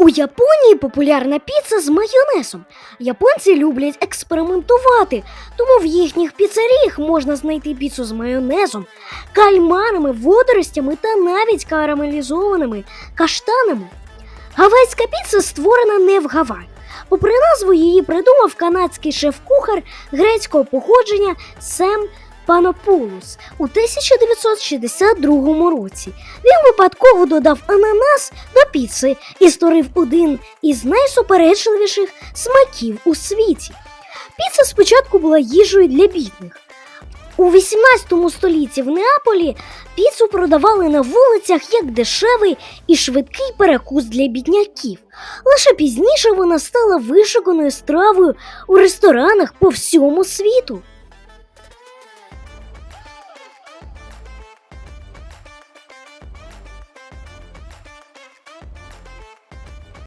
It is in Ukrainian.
У Японії популярна піца з майонезом. Японці люблять експериментувати, тому в їхніх піцеріях можна знайти піцу з майонезом, кальмарами, водоростями та навіть карамелізованими каштанами. Гавайська піца створена не в Гаваї. Попри назву її придумав канадський шеф-кухар грецького походження Сем Панопулус у 1962 році. Він випадково додав ананас до піци і створив один із найсуперечливіших смаків у світі. Піца спочатку була їжею для бідних. У 18 столітті в Неаполі піцу продавали на вулицях як дешевий і швидкий перекус для бідняків. Лише пізніше вона стала вишуканою стравою у ресторанах по всьому світу.